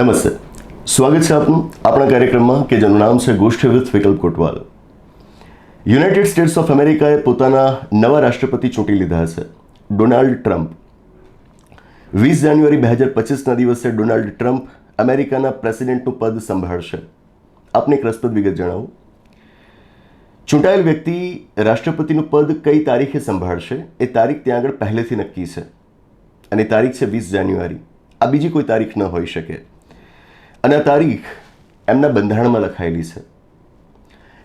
નમસ્તે. સ્વાગત છે આપનું આપણા કાર્યક્રમમાં કે જેનું નામ છે ગોષ્ઠી વિકલ્પ કોટવાલ. યુનાઇટેડ સ્ટેટ્સ ઓફ અમેરિકાએ પોતાના નવા રાષ્ટ્રપતિ ચૂંટી લીધા છે, ડોનાલ્ડ ટ્રમ્પ. વીસ જાન્યુઆરી બે હજાર પચીસના દિવસે ડોનાલ્ડ ટ્રમ્પ અમેરિકાના પ્રેસિડેન્ટનું પદ સંભાળશે. આપને એક રસપ્રદ વિગત જણાવું. ચૂંટાયેલ વ્યક્તિ રાષ્ટ્રપતિનું પદ કઈ તારીખે સંભાળશે એ તારીખ ત્યાં આગળ પહેલેથી નક્કી છે. અને તારીખ છે વીસ જાન્યુઆરી. આ બીજી કોઈ તારીખ ન હોઈ શકે. અને આ તારીખ એમના બંધારણમાં લખાયેલી છે.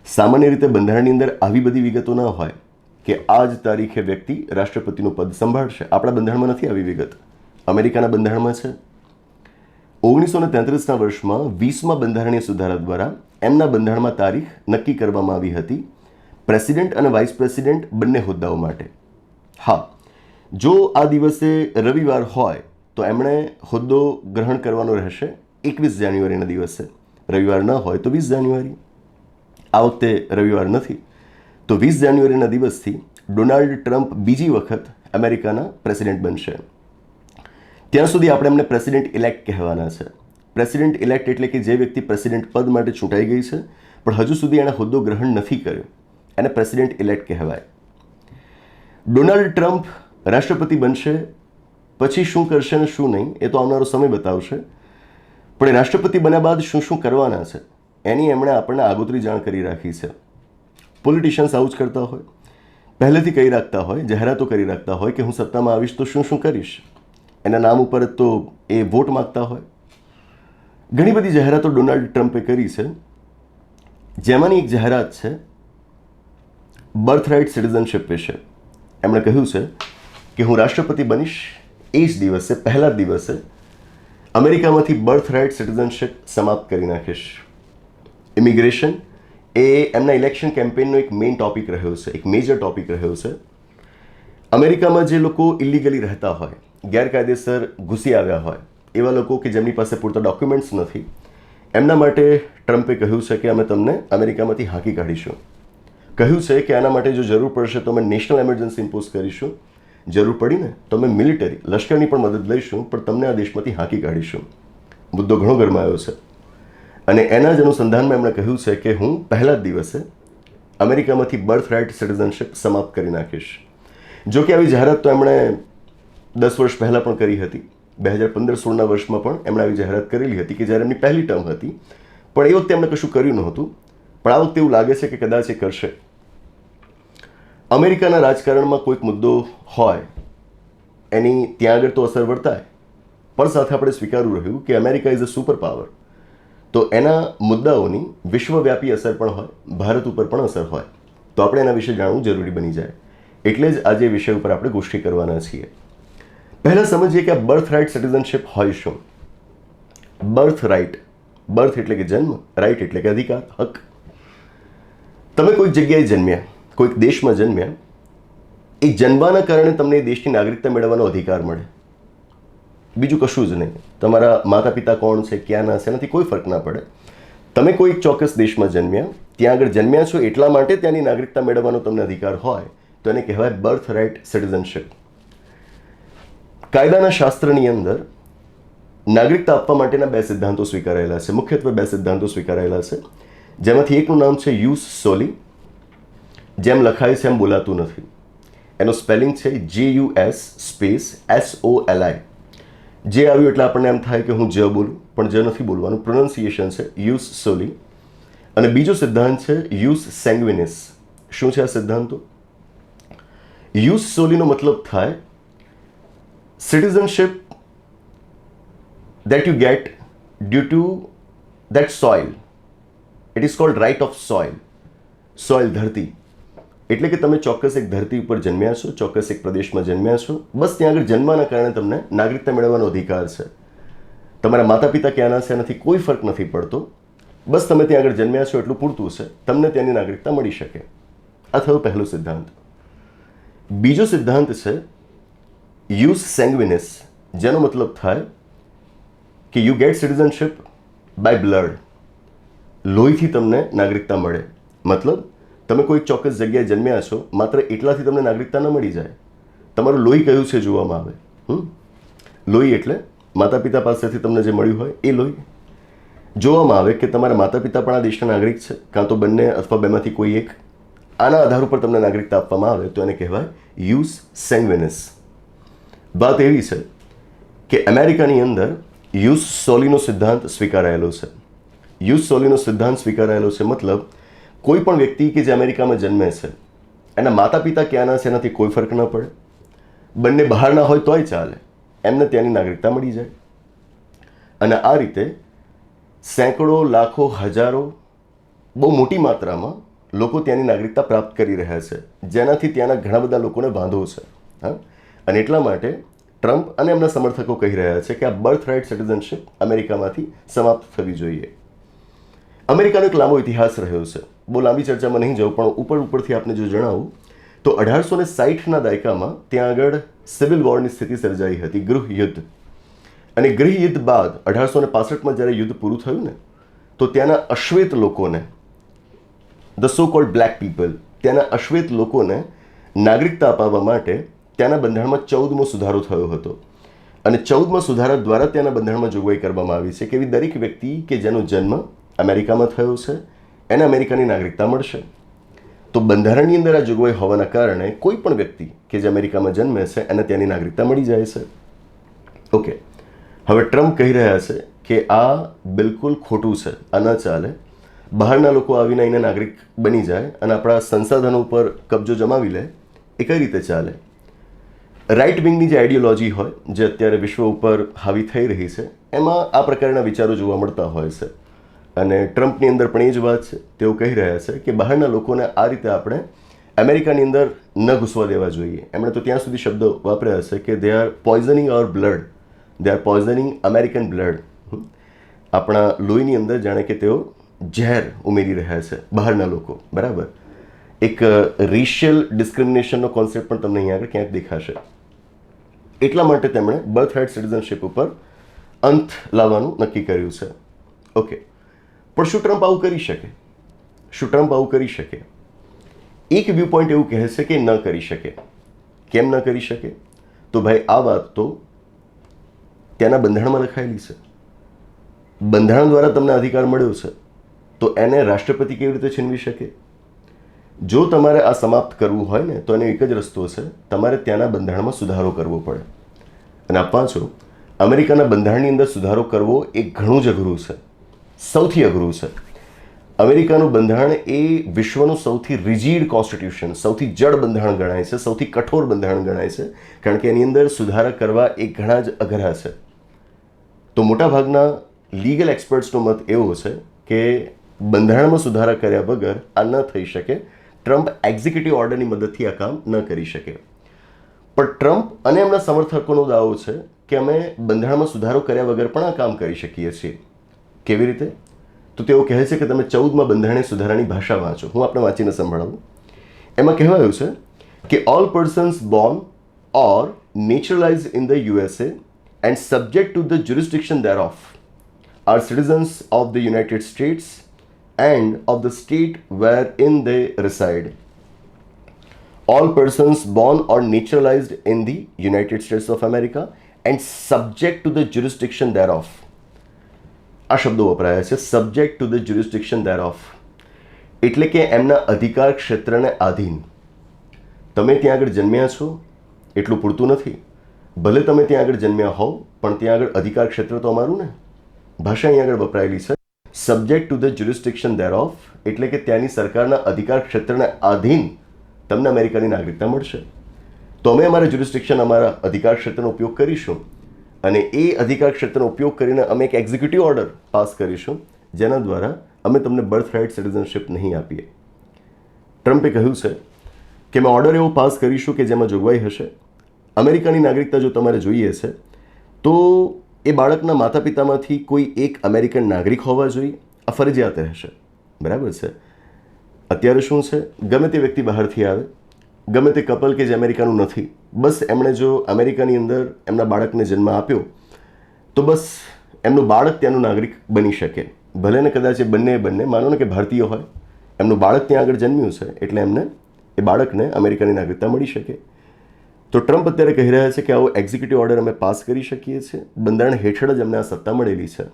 સામાન્ય રીતે બંધારણની અંદર આવી બધી વિગતો ન હોય કે આ જ તારીખે વ્યક્તિ રાષ્ટ્રપતિનું પદ સંભાળશે. આપણા બંધારણમાં નથી આવી વિગત. અમેરિકાના બંધારણમાં છે. ઓગણીસો ને તેત્રીસના વર્ષમાં વીસમાં બંધારણીય સુધારા દ્વારા એમના બંધારણમાં તારીખ નક્કી કરવામાં આવી હતી. પ્રેસિડેન્ટ અને વાઇસ પ્રેસિડેન્ટ બંને હોદ્દાઓ માટે. હા, જો આ દિવસે રવિવાર હોય તો એમણે હોદ્દો ગ્રહણ કરવાનો રહેશે. એકવીસ જાન્યુઆરીના દિવસે. રવિવાર ન હોય તો વીસ જાન્યુઆરી. આ વખતે રવિવાર નથી. તો વીસ જાન્યુઆરીના દિવસથી ડોનાલ્ડ ટ્રમ્પ બીજી વખત અમેરિકાના પ્રેસિડેન્ટ બનશે. ત્યાં સુધી આપણે એમને પ્રેસિડેન્ટ ઇલેક્ટ કહેવાના છે. પ્રેસિડેન્ટ ઇલેક્ટ એટલે કે જે વ્યક્તિ પ્રેસિડેન્ટ પદ માટે ચૂંટાઈ ગઈ છે, પણ હજુ સુધી એણે હોદ્દો ગ્રહણ નથી કર્યો. એને પ્રેસિડેન્ટ ઇલેક્ટ કહેવાય. ડોનાલ્ડ ટ્રમ્પ રાષ્ટ્રપતિ બનશે, પછી શું કરશે ને શું નહીં એ તો આવનારો સમય બતાવશે. પણ એ રાષ્ટ્રપતિ બન્યા બાદ શું શું કરવાના છે? એની એમણે આપણને આગોતરી જાણ કરી રાખી છે. પોલિટિશિયન્સ આવું જ કરતા હોય, પહેલેથી કહી રાખતા હોય, જાહેરાતો કરી રાખતા હોય કે હું સત્તામાં આવીશ તો શું શું કરીશ? એના નામ ઉપર તો એ વોટ માગતા હોય. ઘણી બધી જાહેરાતો ડોનાલ્ડ ટ્રમ્પે કરી છે. જેમાંની એક જાહેરાત છે બર્થ રાઇટ સિટીઝનશિપ વિશે. એમણે કહ્યું છે કે હું રાષ્ટ્રપતિ બનીશ એ જ દિવસે, પહેલા દિવસે અમેરિકામાંથી બર્થ રાઇટ સિટીઝનશિપ સમાપ્ત કરી નાખીશ. ઇમિગ્રેશન એ એમના ઇલેક્શન કેમ્પેનનો એક મેઇન ટોપિક રહ્યો છે, એક મેજર ટોપિક રહ્યો છે. અમેરિકામાં જે લોકો ઇલિગલી રહેતા હોય, ગેરકાયદેસર ઘૂસી આવ્યા હોય, એવા લોકો કે જેમની પાસે પૂરતા ડોક્યુમેન્ટ્સ નથી, એમના માટે ટ્રમ્પે કહ્યું છે કે અમે તમને અમેરિકામાંથી હાંકી કાઢીશું. કહ્યું છે કે આના માટે જો જરૂર પડશે તો અમે નેશનલ એમરજન્સી ઇમ્પોઝ કરીશું. જરૂર પડીને તો અમે મિલિટરી લશ્કરની પણ મદદ લઈશું, પણ તમને આ દેશમાંથી હાંકી કાઢીશું. મુદ્દો ઘણો ગરમાયો છે. અને એના જ અનુસંધાનમાં એમણે કહ્યું છે કે હું પહેલા જ દિવસે અમેરિકામાંથી બર્થ રાઇટ સિટીઝનશિપ સમાપ્ત કરી નાખીશ. જો કે આવી જાહેરાત તો એમણે દસ વર્ષ પહેલાં પણ કરી હતી. બે હજાર પંદર સોળના વર્ષમાં પણ એમણે આવી જાહેરાત કરેલી હતી કે જ્યારે એમની પહેલી ટર્મ હતી. પણ એ વખતે એમણે કશું કર્યું નહોતું. પણ આ વખતે એવું લાગે છે કે કદાચ એ કરશે. અમેરિકાના રાજકારણમાં કોઈક મુદ્દો હોય, એની ત્યાં આગળ તો અસર વર્તાય. પણ સાથે આપણે સ્વીકારવું રહ્યું કે America is a super power તો એના મુદ્દાઓની વિશ્વવ્યાપી અસર પણ હોય, ભારત ઉપર પણ અસર હોય. તો આપણે એના વિશે જાણવું જરૂરી બની જાય. એટલે જ આજે વિષય ઉપર આપણે ગોષ્ઠી કરવાના છીએ. પહેલાં સમજીએ કે આ બર્થ રાઇટ સિટીઝનશિપ હોય શું? બર્થ રાઇટ બર્થ એટલે કે જન્મ રાઇટ એટલે કે અધિકાર, હક. તમે કોઈક જગ્યાએ જન્મ્યા. કોઈક દેશમાં જન્મ્યા, એ જન્મવાના કારણે તમને દેશની નાગરિકતા મેળવવાનો અધિકાર મળે. બીજું કશું જ નહીં. તમારા માતા પિતા કોણ છે ક્યાંના છે, એનાથી કોઈ ફરક ના પડે. તમે કોઈ ચોક્કસ દેશમાં જન્મ્યા, ત્યાં આગળ જન્મ્યા છો, એટલા માટે ત્યાંની નાગરિકતા મેળવવાનો તમને અધિકાર હોય, તો એને કહેવાય બર્થ રાઇટ સિટીઝનશિપ કાયદાના શાસ્ત્રની અંદર, નાગરિકતા આપવા માટેના બે સિદ્ધાંતો સ્વીકારાયેલા છે. મુખ્યત્વે બે સિદ્ધાંતો સ્વીકારાયેલા છે. જેમાંથી એકનું નામ છે યુસ સોલી જેમ લખાય છે એમ બોલાતું નથી. એનો સ્પેલિંગ છે J U S space S O L I જે આવ્યું એટલે આપણને એમ થાય કે હું જ બોલું, પણ જ નથી બોલવાનું. પ્રોનાઉન્સિએશન છે યુસ સોલી અને બીજો સિદ્ધાંત છે યુસ સેંગ્વિનિસ શું છે આ સિદ્ધાંતો? યુસ સોલીનો મતલબ થાય citizenship that you get due to that soil. It is called right of soil. Soil ધરતી. એટલે કે તમે ચોક્કસ એક ધરતી ઉપર જન્મ્યા છો, ચોક્કસ એક પ્રદેશમાં જન્મ્યા છો, બસ ત્યાં આગળ જન્મવાના કારણે તમને નાગરિકતા મેળવવાનો અધિકાર છે. તમારા માતા પિતા ક્યાંના છે એનાથી કોઈ ફરક નથી પડતો. બસ તમે ત્યાં આગળ જન્મ્યા છો એટલું પૂરતું છે તમને ત્યાંની નાગરિકતા મળી શકે. આ થયો પહેલો સિદ્ધાંત. બીજો સિદ્ધાંત છે યુઝ સેંગ્વિનિસ જેનો મતલબ થાય કે you get citizenship by blood લોહીથી તમને નાગરિકતા મળે. મતલબ તમે કોઈ ચોક્કસ જગ્યાએ જન્મ્યા છો માત્ર એટલાથી તમને નાગરિકતા ન મળી જાય. તમારું લોહી કયું છે જોવામાં આવે? હમ? લોહી એટલે માતા પિતા પાસેથી તમને જે મળ્યું હોય એ લોહી. જોવામાં આવે કે તમારા માતા પિતા પણ આ દેશના નાગરિક છે, કાં તો બંને અથવા બેમાંથી કોઈ એક. આના આધાર ઉપર તમને નાગરિકતા આપવામાં આવે, તો એને કહેવાય યુઝ સેંગવેનસ વાત એવી છે કે અમેરિકાની અંદર યુસ સોલીનો સિદ્ધાંત સ્વીકારાયેલો છે. યુસ સોલીનો સિદ્ધાંત સ્વીકારાયેલો છે મતલબ કોઈ પણ વ્યક્તિ કે જે અમેરિકામાં જન્મે છે, એના માતા પિતા ક્યાંના છે એનાથી કોઈ ફરક ન પડે. બંને બહારના હોય તોય ચાલે. એમને ત્યાંની નાગરિકતા મળી જાય. અને આ રીતે સેંકડો, લાખો, હજારો, બહુ મોટી માત્રામાં લોકો ત્યાંની નાગરિકતા પ્રાપ્ત કરી રહ્યા છે. જેનાથી ત્યાંના ઘણા બધા લોકોને વાંધો છે. હા? અને એટલા માટે ટ્રમ્પ અને એમના સમર્થકો કહી રહ્યા છે કે આ બર્થ રાઇટ સિટીઝનશીપ અમેરિકામાંથી સમાપ્ત થવી જોઈએ. અમેરિકાનો એક લાંબો ઇતિહાસ રહ્યો છે. બહુ લાંબી ચર્ચામાં નહીં જાઉં, પણ ઉપર ઉપરથી આપને જો જણાવું, તો અઢારસો ને સાહીઠના દાયકામાં ત્યાં આગળ સિવિલ વોરની સ્થિતિ સર્જાઈ હતી, ગૃહ યુદ્ધ. અને ગૃહ યુદ્ધ બાદ અઢારસો ને પાસઠમાં જ્યારે યુદ્ધ પૂરું થયું ને, તો ત્યાંના અશ્વેત લોકોને the so called black people ત્યાંના અશ્વેત લોકોને નાગરિકતા અપાવવા માટે ત્યાંના બંધારણમાં ચૌદમો સુધારો થયો હતો. અને ચૌદમા સુધારા દ્વારા ત્યાંના બંધારણમાં જોગવાઈ કરવામાં આવી છે કે એવી દરેક વ્યક્તિ કે જેનો જન્મ અમેરિકામાં થયો છે એને અમેરિકાની નાગરિકતા મળશે. તો બંધારણની અંદર આ જોગવાઈ હોવાના કારણે કોઈ પણ વ્યક્તિ કે જે અમેરિકામાં જન્મે છે, એને ત્યાંની નાગરિકતા મળી જાય છે. ઓકે. હવે ટ્રમ્પ કહી રહ્યા છે કે આ બિલકુલ ખોટું છે, આ ન ચાલે. બહારના લોકો આવીને અહીંના નાગરિક બની જાય અને આપણા સંસાધનો ઉપર કબજો જમાવી લે. એ કઈ રીતે ચાલે? રાઇટ વિંગની જે આઈડિયોલોજી હોય, જે અત્યારે વિશ્વ ઉપર હાવી થઈ રહી છે, એમાં આ પ્રકારના વિચારો જોવા મળતા હોય છે. અને ટ્રમ્પની અંદર પણ એ જ વાત છે, તેઓ કહી રહ્યા છે કે બહારના લોકોને આ રીતે આપણે અમેરિકાની અંદર ન ઘૂસવા દેવા જોઈએ. એમણે તો ત્યાં સુધી શબ્દો વાપર્યા હશે કે they are poisoning our blood they are poisoning American blood આપણા લોહીની અંદર જાણે કે તેઓ ઝેર ઉમેરી રહ્યા છે, બહારના લોકો. બરાબર? એક રેશિયલ ડિસ્ક્રિમિનેશનનો કોન્સેપ્ટ પણ તમને અહીંયા આગળ ક્યાંક દેખાશે. એટલા માટે તેમણે બર્થ રાઇટ સિટીઝનશીપ ઉપર અંત લાવવાનું નક્કી કર્યું છે. ઓકે પણ શું ટ્રમ્પ આવું કરી શકે? શું ટ્રમ્પ આવું કરી શકે? એક વ્યૂ પોઈન્ટ એવું કહેશે કે ન કરી શકે. કેમ ન કરી શકે? તો ભાઈ આ વાત તો ત્યાંના બંધારણમાં લખાયેલી છે. બંધારણ દ્વારા તમને અધિકાર મળ્યો છે. તો એને રાષ્ટ્રપતિ કેવી રીતે છીનવી શકે? જો તમારે આ સમાપ્ત કરવું હોય ને, તો એનો એક જ રસ્તો છે. તમારે ત્યાંના બંધારણમાં સુધારો કરવો પડે. અને આ પાછો અમેરિકાના બંધારણની અંદર સુધારો કરવો એ ઘણું જ અઘરું છે. સૌથી અઘરું છે. અમેરિકાનું બંધારણ એ વિશ્વનું સૌથી રિજિડ કોન્સ્ટિટ્યુશન, સૌથી જડ બંધારણ ગણાય છે, સૌથી કઠોર બંધારણ ગણાય છે, કારણ કે એની અંદર સુધારા કરવા એ ઘણા જ અઘરા છે. તો મોટાભાગના લીગલ એક્સપર્ટ્સનો મત એવો છે કે બંધારણમાં સુધારા કર્યા વગર આ ન થઈ શકે, ટ્રમ્પ એક્ઝિક્યુટિવ ઓર્ડરની મદદથી આ કામ ન કરી શકે. પણ ટ્રમ્પ અને એમના સમર્થકોનો દાવો છે કે અમે બંધારણમાં સુધારો કર્યા વગર પણ આ કામ કરી શકીએ છીએ. કેવી રીતે તો તેઓ કહે છે કે તમે ચૌદમાં બંધારણીય સુધારાની ભાષા વાંચો હું આપણે વાંચીને સંભળાવું એમાં કહેવાયું છે કે all persons born or naturalise in the USA and subject to the jurisdiction thereof are citizens of the United States and of the state wherein they reside. All persons born or naturalized in the United States of America and subject to the jurisdiction thereof. આ શબ્દો વપરાયા છે. Subject to the jurisdiction thereof એટલે કે એમના અધિકાર ક્ષેત્રને આધીન. તમે ત્યાં આગળ જન્મ્યા છો, એટલું પૂરતું નથી. ભલે તમે ત્યાં આગળ જન્મ્યા હોવ, પણ ત્યાં આગળ અધિકાર ક્ષેત્ર તો અમારું ને? ભાષા અહીં આગળ વપરાયેલી છે. Subject to the jurisdiction thereof એટલે કે ત્યાંની સરકારના અધિકાર ક્ષેત્રને આધીન તમને અમેરિકાની નાગરિકતા મળશે. તો અમે અમારા જ્યુરિસ્ડિક્શન અમારા અધિકાર ક્ષેત્રનો ઉપયોગ કરીશું. અને એ અધિકાર ક્ષેત્રનો ઉપયોગ કરીને અમે એક એક્ઝિક્યુટિવ ઓર્ડર પાસ કરીશું, જેના દ્વારા અમે તમને બર્થ રાઇટ સિટીઝનશીપ નહીં આપીએ. ટ્રમ્પે કહ્યું છે કે અમે ઓર્ડર એવો પાસ કરીશું કે જેમાં જોગવાઈ હશે. અમેરિકાની નાગરિકતા જો તમારે જોઈએ છે, તો એ બાળકના માતા પિતામાંથી કોઈ એક અમેરિકન નાગરિક હોવા જોઈએ, આ ફરજિયાત રહેશે બરાબર છે? અત્યારે શું છે? ગમે તે વ્યક્તિ બહારથી આવે ગમે તે કપલ કે જે અમેરિકાનું નથી. બસ એમણે જો અમેરિકાની અંદર એમના બાળકને જન્મ આપ્યો, તો બસ એમનું બાળક ત્યાંનું નાગરિક બની શકે. ભલે ને કદાચ એ બંને બંને, માનો ને કે ભારતીય હોય, એમનું બાળક ત્યાં આગળ જન્મ્યું છે, એટલે એમને એ બાળકને અમેરિકાની નાગરિકતા મળી શકે. તો ટ્રમ્પ અત્યારે કહી રહ્યા છે કે આવો એક્ઝિક્યુટિવ ઓર્ડર અમે પાસ કરી શકીએ છીએ. બંધારણ હેઠળ જ અમને આ સત્તા મળેલી છે.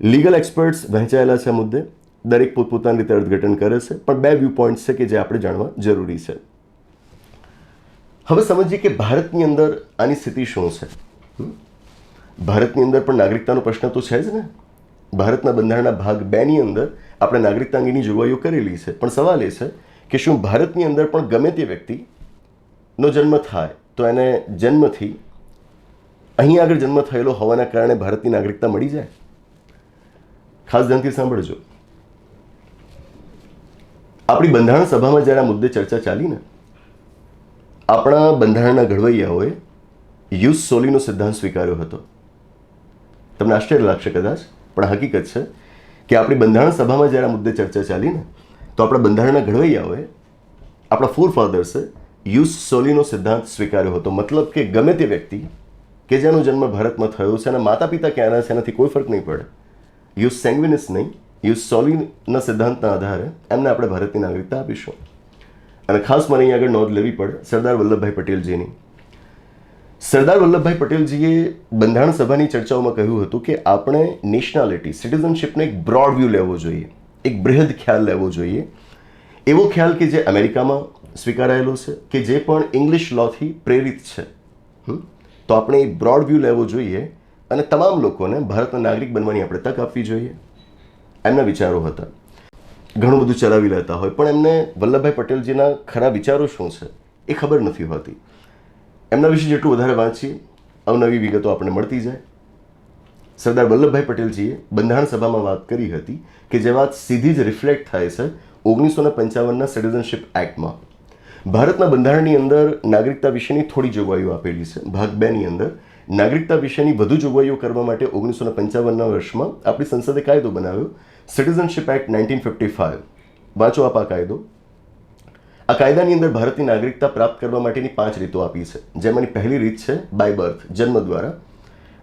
લીગલ એક્સપર્ટ્સ વહેંચાયેલા છે મુદ્દે. દરેક પોતપોતાની રીતે અર્થઘટન કરે છે, પણ બે વ્યૂ પોઈન્ટ્સ છે કે જે આપણે જાણવા જરૂરી છે. હવે સમજીએ કે ભારતની અંદર આની સ્થિતિ શું છે? ભારતની અંદર પણ નાગરિકતાનો પ્રશ્ન તો છે જ ને. ભારતના બંધારણના ભાગ બેની અંદર આપણે નાગરિકતા અંગેની જોગવાઈઓ કરેલી છે. પણ સવાલ એ છે કે શું ભારતની અંદર પણ ગમે તે વ્યક્તિનો જન્મ થાય તો એને જન્મથી અહીં આગળ જન્મ થયેલો હોવાના કારણે ભારતની નાગરિકતા મળી જાય? ખાસ ધ્યાનથી સાંભળજો. આપણી બંધારણ સભામાં જ્યારે આ મુદ્દે ચર્ચા ચાલી ને આપણા બંધારણના ઘડવૈયાઓએ યુસ સોલીનો સિદ્ધાંત સ્વીકાર્યો હતો. તમને આશ્ચર્ય લાગશે કદાચ, પણ હકીકત છે કે આપણી બંધારણ સભામાં જ્યારે આ મુદ્દે ચર્ચા ચાલી ને, તો આપણા બંધારણના ઘડવૈયાઓએ આપણા ફોર ફાધર્સે યુસ સોલીનો સિદ્ધાંત સ્વીકાર્યો હતો. મતલબ કે ગમે તે વ્યક્તિ કે જેનો જન્મ ભારતમાં થયો છે અને માતા પિતા ક્યાંના છે, એનાથી કોઈ ફરક નહીં પડે. યુસ સેંગ્વિનિસ નહીં યુઝ સોલીના સિદ્ધાંતના આધારે એમને આપણે ભારતની નાગરિકતા આપીશું. અને ખાસ મને અહીં આગળ નોંધ લેવી પડે, સરદાર વલ્લભભાઈ પટેલજીની. સરદાર વલ્લભભાઈ પટેલજીએ બંધારણ સભાની ચર્ચાઓમાં કહ્યું હતું કે આપણે નેશનાલિટી સિટીઝનશિપનો એક બ્રોડ વ્યૂ લેવો જોઈએ, એક બૃહદ ખ્યાલ લેવો જોઈએ. એવો ખ્યાલ કે જે અમેરિકામાં સ્વીકારાયેલો છે, કે જે પણ ઇંગ્લિશ લોથી પ્રેરિત છે? તો આપણે એ બ્રોડ વ્યૂ લેવો જોઈએ અને તમામ લોકોને ભારતના નાગરિક બનવાની આપણે તક આપવી જોઈએ. એમના વિચારો હતા. ઘણું બધું ચલાવી લેતા હોય. પણ એમને વલ્લભભાઈ પટેલજીના ખરા વિચારો શું છે? એ ખબર નથી હોતી. એમના વિશે જેટલું વધારે વાંચીએ, અવનવી વિગતો આપણને મળતી જાય. સરદાર વલ્લભભાઈ પટેલજીએ બંધારણ સભામાં વાત કરી હતી કે જે વાત સીધી જ રિફ્લેક્ટ થાય છે ઓગણીસો ને પંચાવનના સિટીઝનશીપ એક્ટમાં. ભારતના બંધારણની અંદર નાગરિકતા વિશેની થોડી જોગવાઈઓ આપેલી છે. ભાગ બેની અંદર, નાગરિકતા વિશેની વધુ જોગવાઈઓ કરવા માટે ઓગણીસો ને પંચાવનના વર્ષમાં આપણી સંસદે કાયદો બનાવ્યો citizenship act nineteen fifty five વાંચો આપ આ કાયદો. આ કાયદાની અંદર ભારતની નાગરિકતા પ્રાપ્ત કરવા માટેની પાંચ રીતો આપી છે. જેમાંની પહેલી રીત છે બાય બર્થ જન્મ દ્વારા.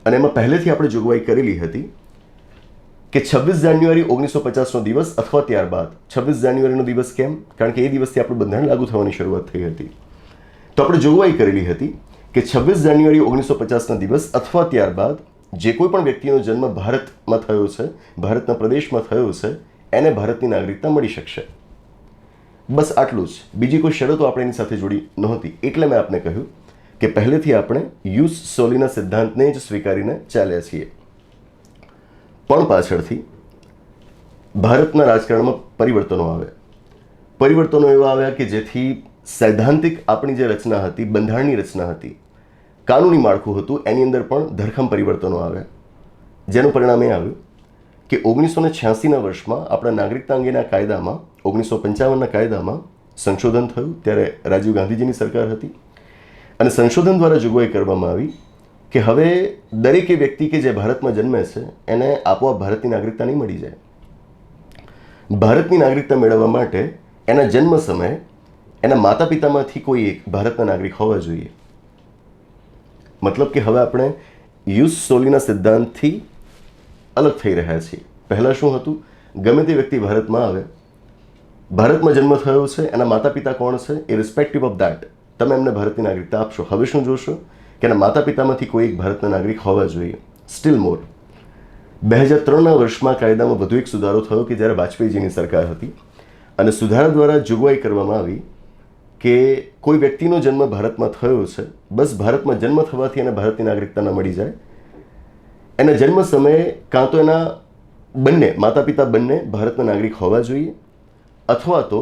અને એમાં પહેલેથી આપણે જોગવાઈ કરેલી હતી કે છવ્વીસ જાન્યુઆરી ઓગણીસો પચાસનો દિવસ અથવા ત્યારબાદ. છવ્વીસ જાન્યુઆરીનો દિવસ કેમ? કારણ કે એ દિવસથી આપણું બંધારણ લાગુ થવાની શરૂઆત થઈ હતી. તો આપણે જોગવાઈ કરેલી હતી કે છવ્વીસ જાન્યુઆરી ઓગણીસો પચાસના દિવસ અથવા ત્યારબાદ જે કોઈ પણ વ્યક્તિનો જન્મ ભારતમાં થયો છે, ભારતના પ્રદેશમાં થયો છે, એને ભારતની નાગરિકતા મળી શકશે. બસ આટલું જ. બીજી કોઈ શરતો આપણે એની સાથે જોડી નહોતી. એટલે મેં આપને કહ્યું કે પહેલેથી આપણે યુસ સોલીના સિદ્ધાંતને જ સ્વીકારીને ચાલ્યા છીએ. પણ પાછળથી ભારતના રાજકારણમાં પરિવર્તનો આવ્યા. પરિવર્તનો એવા આવ્યા કે જેથી સૈદ્ધાંતિક આપણી જે રચના હતી બંધારણની રચના હતી કાનૂની માળખું હતું, એની અંદર પણ ધરખમ પરિવર્તનો આવ્યા. જેનું પરિણામ એ આવ્યું કે ઓગણીસો ને છ્યાસીના વર્ષમાં આપણા નાગરિકતા અંગેના કાયદામાં, ઓગણીસો પંચાવનના કાયદામાં સંશોધન થયું, ત્યારે રાજીવ ગાંધીજીની સરકાર હતી. અને સંશોધન દ્વારા જોગવાઈ કરવામાં આવી કે હવે દરેકે વ્યક્તિ કે જે ભારતમાં જન્મે છે, એને આપોઆપ ભારતની નાગરિકતા નહીં મળી જાય. ભારતની નાગરિકતા મેળવવા માટે એના જન્મ સમયે એના માતા પિતામાંથી કોઈ એક ભારતના નાગરિક હોવા જોઈએ. મતલબ કે હવે આપણે યુસ સોલીના સિદ્ધાંતથી અલગ થઈ રહ્યા છીએ. પહેલાં શું હતું? ગમે તે વ્યક્તિ ભારતમાં આવે, ભારતમાં જન્મ થયો છે, એના માતા પિતા કોણ છે? એ રિસ્પેક્ટિવ ઓફ દેટ તમે એમને ભારતની નાગરિકતા આપશો. હવે શું જોશો? કે એના માતા પિતામાંથી કોઈ એક ભારતના નાગરિક હોવા જોઈએ. સ્ટીલ મોર બે હજાર ત્રણના વર્ષમાં કાયદામાં વધુ એક સુધારો થયો કે જ્યારે વાજપેયીજીની સરકાર હતી. અને સુધારા દ્વારા જોગવાઈ કરવામાં આવી કે કોઈ વ્યક્તિનો જન્મ ભારતમાં થયો છે બસ ભારતમાં જન્મ થવાથી એને ભારતની નાગરિકતા ન મળી જાય. એના જન્મ સમયે કાં તો એના બંને માતા પિતા બંને ભારતના નાગરિક હોવા જોઈએ, અથવા તો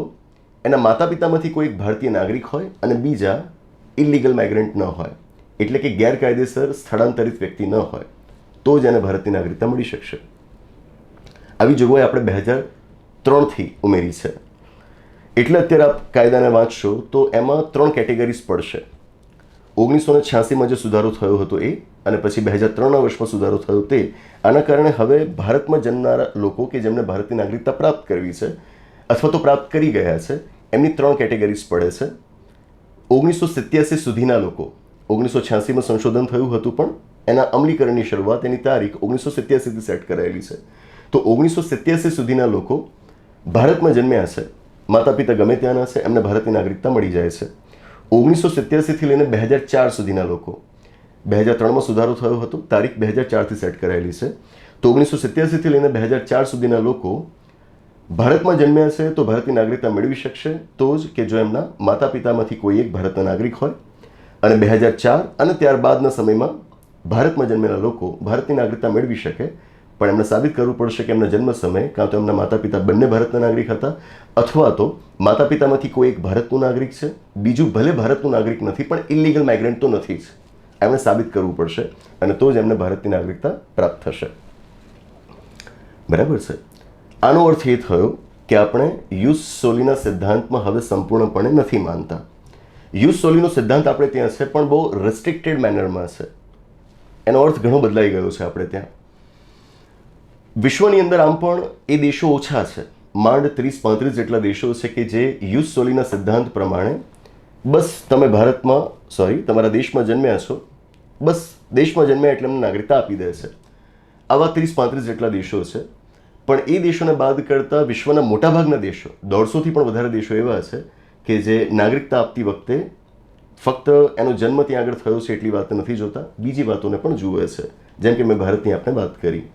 એના માતા પિતામાંથી કોઈ ભારતીય નાગરિક હોય અને બીજા ઇલીગલ માઇગ્રન્ટ ન હોય. એટલે કે ગેરકાયદેસર સ્થળાંતરિત વ્યક્તિ ન હોય. તો જ એને ભારતની નાગરિકતા મળી શકશે. આવી જોગવાઈ આપણે બે હજાર ત્રણથી ઉમેરી છે. એટલે અત્યારે આપ કાયદાને વાંચશો તો એમાં ત્રણ કેટેગરીઝ પડશે. ઓગણીસો ને છ્યાસીમાં જે સુધારો થયો હતો એ અને પછી બે હજાર ત્રણના વર્ષમાં સુધારો થયો તે, આના કારણે હવે ભારતમાં જન્મનારા લોકો કે જેમને ભારતની નાગરિકતા પ્રાપ્ત કરવી છે અથવા તો પ્રાપ્ત કરી ગયા છે, એમની ત્રણ કેટેગરીઝ પડે છે. ઓગણીસો સિત્યાસી સુધીના લોકો ઓગણીસો છ્યાસીમાં સંશોધન થયું હતું પણ, એના અમલીકરણની શરૂઆત, એની તારીખ ઓગણીસો સિત્યાસીથી સેટ કરાયેલી છે. તો ઓગણીસો સિત્યાસી સુધીના લોકો ભારતમાં જન્મ્યા છે માતા પિતા ગમે ત્યાંના છે, એમને ભારતની નાગરિકતા મળી જાય છે. ઓગણીસો સિત્યાસીથી લઈને બે હજાર ચાર સુધીના લોકો. બે હજાર ત્રણમાં સુધારો થયો હતો. તારીખ બે હજાર ચારથી સેટ કરાયેલી છે. તો ઓગણીસો સિત્યાસીથી લઈને બે હજાર ચાર સુધીના લોકો ભારતમાં જન્મ્યા છે તો ભારતની નાગરિકતા મેળવી શકશે. તો જ કે જો એમના માતા પિતામાંથી કોઈ એક ભારતના નાગરિક હોય. અને બે હજાર ચાર અને ત્યારબાદના સમયમાં ભારતમાં જન્મેલા લોકો ભારતની નાગરિકતા મેળવી શકે. પણ એમને સાબિત કરવું પડશે કે એમના જન્મ સમયે, કાં તો એમના માતા પિતા બંને ભારતના નાગરિક હતા, અથવા તો માતા પિતામાંથી કોઈ એક ભારતનું નાગરિક છે, બીજું ભલે ભારતનું નાગરિક નથી, પણ ઇલીગલ માઇગ્રન્ટ તો નથી જ. એમણે સાબિત કરવું પડશે અને તો જ એમને ભારતની નાગરિકતા પ્રાપ્ત થશે. બરાબર છે? આનો અર્થ એ થયો કે આપણે યુસ સોલીના સિદ્ધાંતમાં હવે સંપૂર્ણપણે નથી માનતા. યુસ સોલીનો સિદ્ધાંત આપણે ત્યાં છે, પણ બહુ રેસ્ટ્રિક્ટેડ મેનરમાં છે. એનો અર્થ ઘણો બદલાઈ ગયો છે આપણે ત્યાં. વિશ્વની અંદર આમ પણ એ દેશો ઓછા છે. માંડ ત્રીસ પાંત્રીસ જેટલા દેશો છે કે જે યુસ સોલીના સિદ્ધાંત પ્રમાણે બસ તમે ભારતમાં સોરી તમારા દેશમાં જન્મ્યા છો. બસ દેશમાં જન્મ્યા એટલે એમને નાગરિકતા આપી દે છે. આવા ત્રીસ પાંત્રીસ જેટલા દેશો છે. પણ એ દેશોને બાદ કરતા વિશ્વના મોટાભાગના દેશો, દોઢસોથી પણ વધારે દેશો એવા છે કે જે નાગરિકતા આપતી વખતે ફક્ત એનો જન્મ ત્યાં આગળ થયો છે એટલી વાત નથી જોતા. બીજી વાતોને પણ જુએ છે. જેમ કે મેં ભારતની આપણે વાત કરી.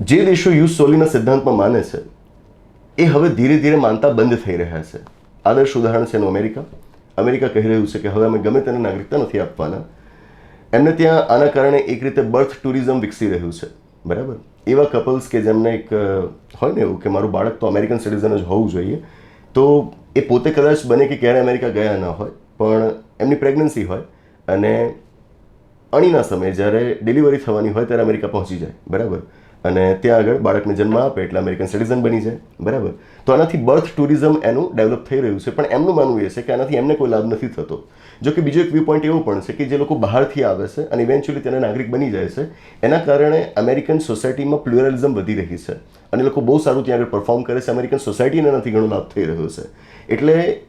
જે દેશો યુસ સોલીના સિદ્ધાંતમાં માને છે, એ હવે ધીરે ધીરે માનતા બંધ થઈ રહ્યા છે. આદર્શ ઉદાહરણ છે એનું અમેરિકા. અમેરિકા કહી રહ્યું છે કે હવે અમે ગમે તેને નાગરિકતા નથી આપવાના. એમને ત્યાં આના કારણે એક રીતે બર્થ ટુરિઝમ વિકસી રહ્યું છે. બરાબર? એવા કપલ્સ કે જેમને એક હોય ને એવું કે મારું બાળક તો અમેરિકન સિટીઝન જ હોવું જોઈએ, તો એ પોતે કદાચ બને કે ક્યારે અમેરિકા ગયા ના હોય, પણ એમની પ્રેગ્નન્સી હોય અને અણીના સમયે જ્યારે ડિલિવરી થવાની હોય ત્યારે અમેરિકા પહોંચી જાય. બરાબર? અને ત્યાં આગળ બાળકને જન્મ આપે એટલે અમેરિકન સિટીઝન બની જાય. બરાબર? તો આનાથી બર્થ ટુરિઝમ એનું ડેવલપ થઈ રહ્યું છે. પણ એમનું માનવું એ છે કે આનાથી એમને કોઈ લાભ નથી થતો. જો કે બીજો એક વ્યૂ પોઈન્ટ એવો પણ છે કે જે લોકો બહારથી આવે છે અને ઇવેન્ચ્યુઅલી તેના નાગરિક બની જાય છે, એના કારણે અમેરિકન સોસાયટીમાં પ્લુરલિઝમ વધી રહી છે. અને લોકો બહુ સારું ત્યાં આગળ પરફોર્મ કરે છે. અમેરિકન સોસાયટીને નથી ઘણો લાભ થઈ રહ્યો છે. એટલે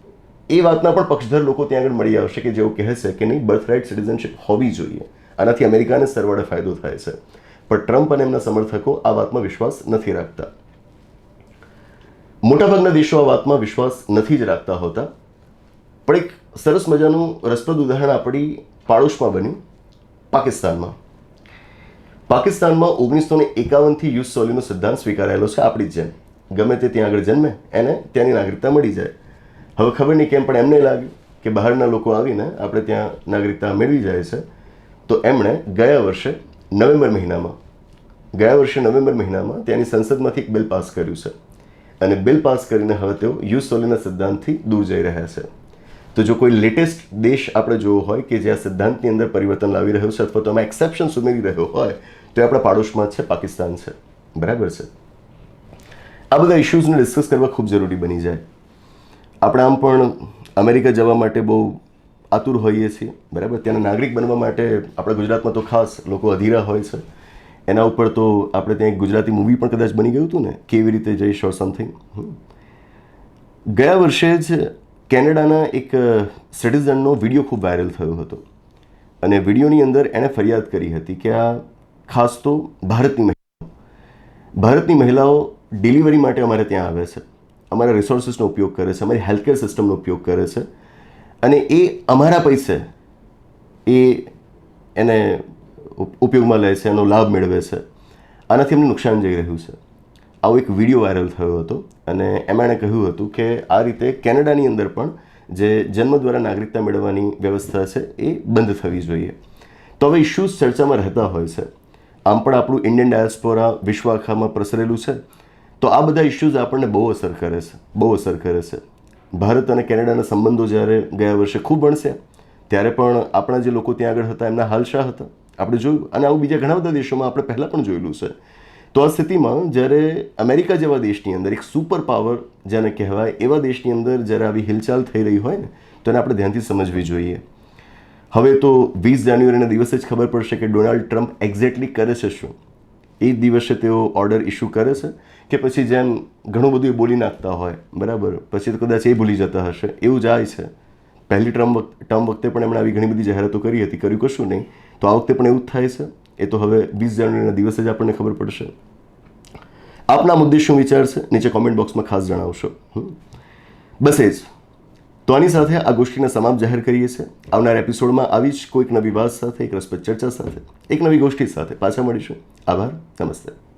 એ વાતના પણ પક્ષધર લોકો ત્યાં આગળ મળી આવશે કે જેઓ કહે છે કે નહીં બર્થ રાઇટ સિટીઝનશીપ હોવી જોઈએ. આનાથી અમેરિકાને સરવાળે ફાયદો થાય છે. પણ ટ્રમ્પ અને એમના સમર્થકો આ વાતમાં વિશ્વાસ નથી રાખતા. મોટાભાગના દેશો આ વાતમાં વિશ્વાસ નથી જ રાખતા હોતા. પણ એક સરસ મજાનું રસપ્રદ ઉદાહરણ આપણી પાડોશમાં બન્યું. પાકિસ્તાનમાં. પાકિસ્તાનમાં ઓગણીસો ને એકાવનથી યુસ સોલીનો સિદ્ધાંત સ્વીકારાયેલો છે આપણી જ જેમ. ગમે તે ત્યાં આગળ જન્મે, એને ત્યાંની નાગરિકતા મળી જાય. હવે ખબર નહીં કેમ પણ એમને લાગ્યું કે બહારના લોકો આવીને આપણે ત્યાં નાગરિકતા મેળવી જાય છે. તો એમણે ગયા વર્ષે નવેમ્બર મહિનામાં, ગયા વર્ષે નવેમ્બર મહિનામાં ત્યાંની સંસદમાંથી એક બિલ પાસ કર્યું છે. અને બિલ પાસ કરીને હવે તેઓ યુ સોલીના સિદ્ધાંતથી દૂર જઈ રહ્યા છે. તો જો કોઈ લેટેસ્ટ દેશ આપણે જોવો હોય કે જે આ સિદ્ધાંતની અંદર પરિવર્તન લાવી રહ્યો છે અથવા તો એમાં એક્સેપ્શન સુમેરી રહ્યો હોય, તો એ આપણા પાડોશમાં છે, પાકિસ્તાન છે. બરાબર છે? આ બધા ઇશ્યુઝને ડિસ્કસ કરવા ખૂબ જરૂરી બની જાય. આપણે આમ પણ અમેરિકા જવા માટે બહુ આતુર હોઈએ છીએ, બરાબર? ત્યાંના નાગરિક બનવા માટે આપણા ગુજરાતમાં તો ખાસ લોકો અધીરા હોય છે. એના ઉપર તો આપણે ત્યાં એક ગુજરાતી મૂવી પણ કદાચ બની ગયું હતું ને, કેવી રીતે જઈશ ઓર સમથિંગ ગયા વર્ષે જ કેનેડાના એક સિટીઝનનો વીડિયો ખૂબ વાયરલ થયો હતો. અને વિડીયોની અંદર એણે ફરિયાદ કરી હતી કે આ ખાસ તો ભારતની મહિલાઓ ભારતની મહિલાઓ ડિલિવરી માટે અમારે ત્યાં આવે છે. અમારા રિસોર્સિસનો ઉપયોગ કરે છે, અમારી હેલ્થકેર સિસ્ટમનો ઉપયોગ કરે છે. અને એ અમારા પૈસે એ એને ઉપ- ઉપયોગમાં લે છે, એનો લાભ મેળવે છે. આનાથી એમને નુકસાન જઈ રહ્યું છે. આવો એક વીડિયો વાયરલ થયો હતો અને એમણે કહ્યું હતું કે આ રીતે કેનેડાની અંદર પણ જે જન્મ દ્વારા નાગરિકતા મેળવવાની વ્યવસ્થા છે એ બંધ થવી જોઈએ. તો હવે ઇશ્યુઝ ચર્ચામાં રહેતા હોય છે. આમ પણ આપણું ઇન્ડિયન ડાયસ્પોરા વિશ્વ આખામાં પ્રસરેલું છે. તો આ બધા ઇશ્યુઝ આપણને બહુ અસર કરે છે, બહુ અસર કરે છે. ભારત અને કેનેડાના સંબંધો જ્યારે ગયા વર્ષે ખૂબ ભણશે ત્યારે પણ આપણા જે લોકો ત્યાં આગળ હતા, એમના હાલ શા હતા. આપણે જોયું. અને આવું બીજા ઘણા બધા દેશોમાં આપણે પહેલાં પણ જોયેલું છે. તો આ સ્થિતિમાં જ્યારે અમેરિકા જેવા દેશની અંદર એક સુપર પાવર જેને કહેવાય, એવા દેશની અંદર જ્યારે આવી હિલચાલ થઈ રહી હોય ને, તો એને આપણે ધ્યાનથી સમજવી જોઈએ. હવે તો વીસ જાન્યુઆરીના દિવસે જ ખબર પડશે કે ડોનાલ્ડ ટ્રમ્પ એક્ઝેક્ટલી કરે છે શું? એ દિવસે તેઓ ઓર્ડર ઇસ્યુ કરે છે. કે પછી જેમ ઘણું બધું બોલી નાખતા હોય, બરાબર? પછી તો કદાચ એ ભૂલી જતા હશે. એવું જાય છે. પહેલી ટર્મ ટર્મ વખતે પણ એમણે આવી ઘણી બધી જાહેરાતો કરી હતી, કર્યું કશું નહીં. તો આ વખતે પણ એવું જ થાય છે? એ તો હવે વીસ જાન્યુઆરીના દિવસે જ આપણને ખબર પડશે. આપના મુદ્દે શું વિચાર છે? નીચે કોમેન્ટ બોક્સમાં ખાસ જણાવશો. બસ એ જ. તો આની સાથે આ ગોષ્ઠીને સમાપ્ત જાહેર કરીએ છીએ. આવનાર એપિસોડમાં આવી જ કોઈક નવી વાત સાથે, એક રસપ્રદ ચર્ચા સાથે, એક નવી ગોષ્ઠી સાથે પાછા મળીશું. આભાર. નમસ્તે.